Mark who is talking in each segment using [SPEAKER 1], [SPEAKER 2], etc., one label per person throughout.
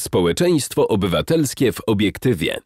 [SPEAKER 1] Społeczeństwo obywatelskie w obiektywie.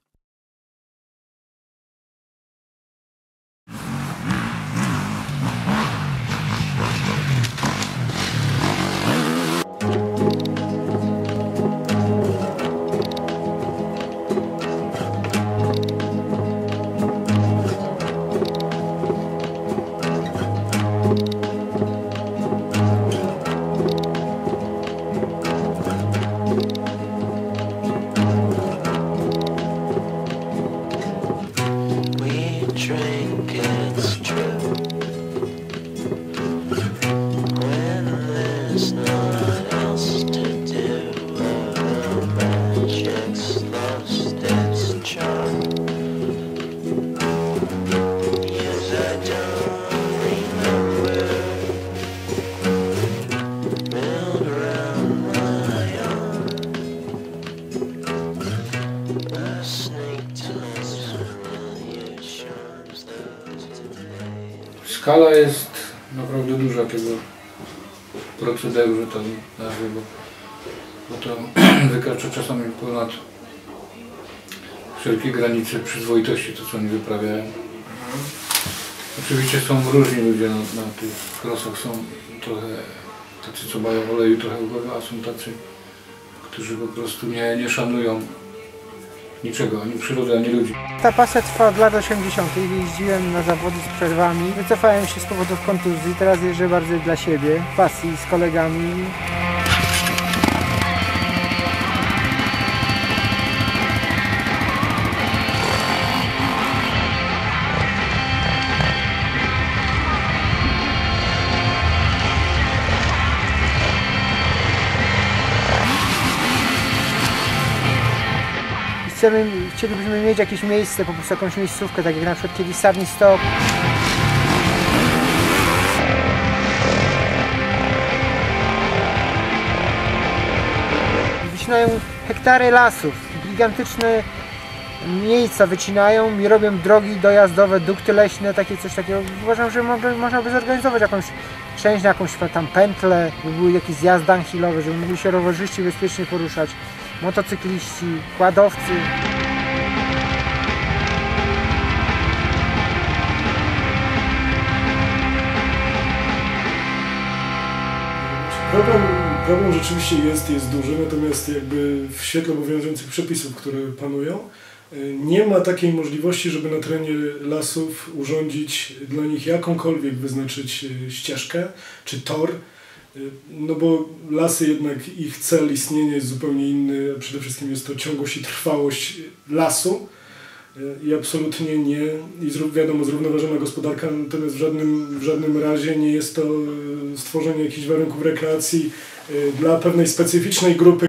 [SPEAKER 2] When there's not
[SPEAKER 3] Skala jest naprawdę duża tego procederu, bo, bo to wykracza czasami ponad wszelkie granice przyzwoitości, to co oni wyprawiają. Oczywiście są różni ludzie na, na tych krosach, są trochę tacy, co mają oleju trochę w głowie, a są tacy, którzy po prostu nie, nie szanują niczego, ani przyrody, ani ludzi.
[SPEAKER 4] Ta pasja trwa od lat 80. Jeździłem na zawody z przerwami. Wycofałem się z powodów kontuzji. Teraz jeżdżę bardziej dla siebie, pasji z kolegami. Chcemy, chcielibyśmy mieć jakieś miejsce, po prostu jakąś miejscówkę, tak jak na przykład kiedyś Sarni Stok. Wycinają hektary lasów, gigantyczne miejsca wycinają i robią drogi dojazdowe, dukty leśne, takie coś takiego. Uważam, że mogę, można by zorganizować jakąś część jakąś tam pętlę, by były jakieś zjazdy downhillowe, żeby mogli się rowerzyści bezpiecznie poruszać, motocykliści, kładowcy.
[SPEAKER 5] Problem, problem rzeczywiście jest, jest duży, natomiast jakby w świetle obowiązujących przepisów, które panują, y, nie ma takiej możliwości, żeby na terenie lasów urządzić dla nich jakąkolwiek wyznaczyć y, ścieżkę czy tor, no bo lasy jednak ich cel istnienia jest zupełnie inny, przede wszystkim jest to ciągłość i trwałość lasu. I absolutnie nie, i zró- wiadomo, zrównoważona gospodarka, natomiast w żadnym, w żadnym razie nie jest to e, stworzenie jakichś warunków rekreacji dla pewnej specyficznej grupy